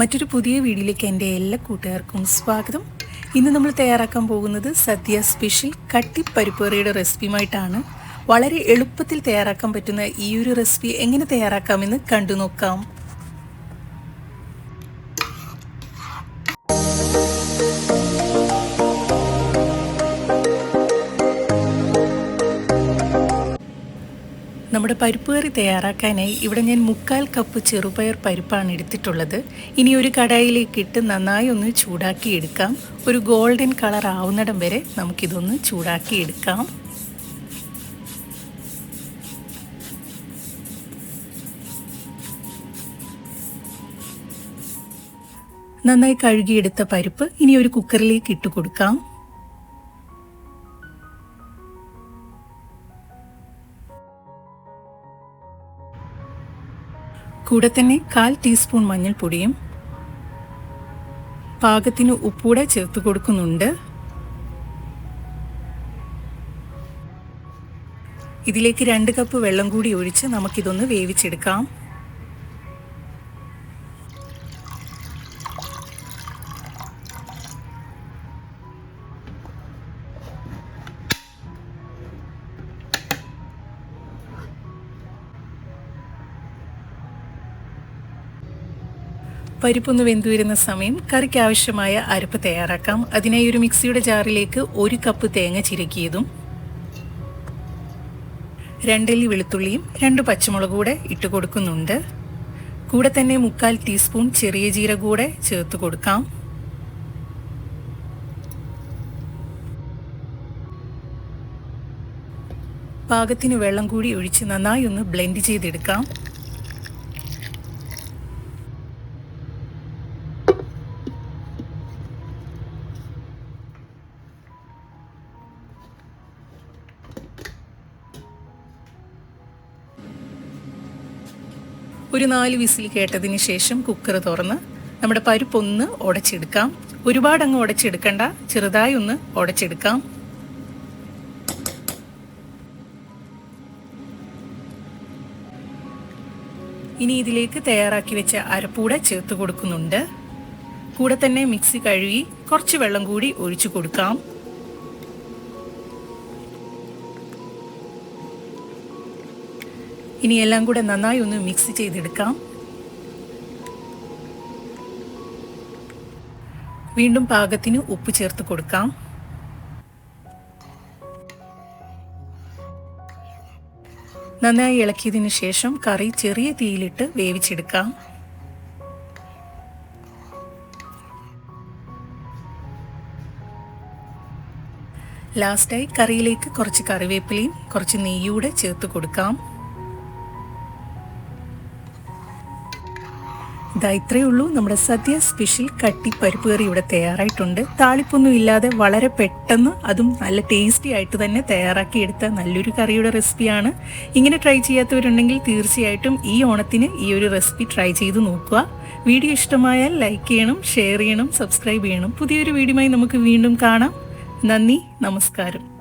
മറ്റൊരു പുതിയ വീഡിയോയിലേക്ക് എന്റെ എല്ലാ കൂട്ടുകാർക്കും സ്വാഗതം. ഇന്ന് നമ്മൾ തയ്യാറാക്കാൻ പോകുന്നത് സദ്യ സ്പെഷ്യൽ കട്ടിപ്പരിപ്പറിയുടെ റെസിപ്പിയുമായിട്ടാണ്. വളരെ എളുപ്പത്തിൽ തയ്യാറാക്കാൻ പറ്റുന്ന ഈ ഒരു റെസിപ്പി എങ്ങനെ തയ്യാറാക്കാമെന്ന് കണ്ടു നോക്കാം. നമ്മുടെ പരിപ്പ് കറി തയ്യാറാക്കാനായി ഇവിടെ ഞാൻ മുക്കാൽ കപ്പ് ചെറുപയർ പരിപ്പാണ് എടുത്തിട്ടുള്ളത്. ഇനി ഒരു കടായിലേക്ക് ഇട്ട് നന്നായി ഒന്ന് ചൂടാക്കി എടുക്കാം. ഒരു ഗോൾഡൻ കളർ ആവുന്നിടം വരെ നമുക്കിതൊന്ന് ചൂടാക്കി എടുക്കാം. നന്നായി കഴുകിയെടുത്ത പരിപ്പ് ഇനി ഒരു കുക്കറിലേക്ക് ഇട്ട് കൊടുക്കാം. കൂടെ തന്നെ കാൽ ടീസ്പൂൺ മഞ്ഞൾപ്പൊടിയും പാകത്തിന് ഉപ്പൂടെ ചേർത്ത് കൊടുക്കുന്നുണ്ട്. ഇതിലേക്ക് രണ്ട് കപ്പ് വെള്ളം കൂടി ഒഴിച്ച് നമുക്കിതൊന്ന് വേവിച്ചെടുക്കാം. പരിപ്പൊന്ന് വെന്തു വരുന്ന സമയം കറിക്ക് ആവശ്യമായ അരപ്പ് തയ്യാറാക്കാം. അതിനായി ഒരു മിക്സിയുടെ ജാറിലേക്ക് ഒരു കപ്പ് തേങ്ങ ചിരക്കിയതും രണ്ടല്ലി വെളുത്തുള്ളിയും രണ്ട് പച്ചമുളക് കൂടെ ഇട്ട് കൊടുക്കുന്നുണ്ട്. കൂടെ തന്നെ മുക്കാൽ ടീസ്പൂൺ ചെറിയ ജീരക കൂടെ ചേർത്ത് കൊടുക്കാം. പാകത്തിന് വെള്ളം കൂടി ഒഴിച്ച് നന്നായി ഒന്ന് ബ്ലെൻഡ് ചെയ്തെടുക്കാം. ഒരു നാല് വിസിൽ കേട്ടതിന് ശേഷം കുക്കർ തുറന്ന് നമ്മുടെ പരിപ്പൊന്ന് ഉടച്ചെടുക്കാം. ഒരുപാട് അങ്ങ് ഉടച്ചെടുക്കണ്ട. ചെറുതായി ഒന്ന് ഉടച്ചെടുക്കാം. ഇനി ഇതിലേക്ക് തയ്യാറാക്കി വെച്ച അരപ്പൂടെ ചേർത്ത് കൊടുക്കുന്നുണ്ട്. കൂടെ തന്നെ മിക്സി കഴുകി കുറച്ച് വെള്ളം കൂടി ഒഴിച്ചു കൊടുക്കാം. ഇനി എല്ലാം കൂടെ നന്നായി ഒന്ന് മിക്സ് ചെയ്തെടുക്കാം. വീണ്ടും പാകത്തിന് ഉപ്പ് ചേർത്ത് കൊടുക്കാം. നന്നായി ഇളക്കിയതിനു ശേഷം കറി ചെറിയ തീയിലിട്ട് വേവിച്ചെടുക്കാം. ലാസ്റ്റായി കറിയിലേക്ക് കുറച്ച് കറിവേപ്പിലയും കുറച്ച് നെയ്യൂടെ ചേർത്ത് കൊടുക്കാം. ഇതാ ഇത്രയേ ഉള്ളൂ. നമ്മുടെ സദ്യ സ്പെഷ്യൽ കട്ടി പരിപ്പ് കറി ഇവിടെ തയ്യാറായിട്ടുണ്ട്. താളിപ്പൊന്നും ഇല്ലാതെ വളരെ പെട്ടെന്ന് അതും നല്ല ടേസ്റ്റി ആയിട്ട് തന്നെ തയ്യാറാക്കി എടുത്ത നല്ലൊരു കറിയുടെ റെസിപ്പിയാണ് ഇങ്ങനെ ട്രൈ ചെയ്യാത്തവരുണ്ടെങ്കിൽ തീർച്ചയായിട്ടും ഈ ഓണത്തിന് ഈ ഒരു റെസിപ്പി ട്രൈ ചെയ്ത് നോക്കുക. വീഡിയോ ഇഷ്ടമായാൽ ലൈക്ക് ചെയ്യണം ഷെയർ ചെയ്യണം സബ്സ്ക്രൈബ് ചെയ്യണം. പുതിയൊരു വീഡിയോയുമായി നമുക്ക് വീണ്ടും കാണാം. നന്ദി നമസ്കാരം.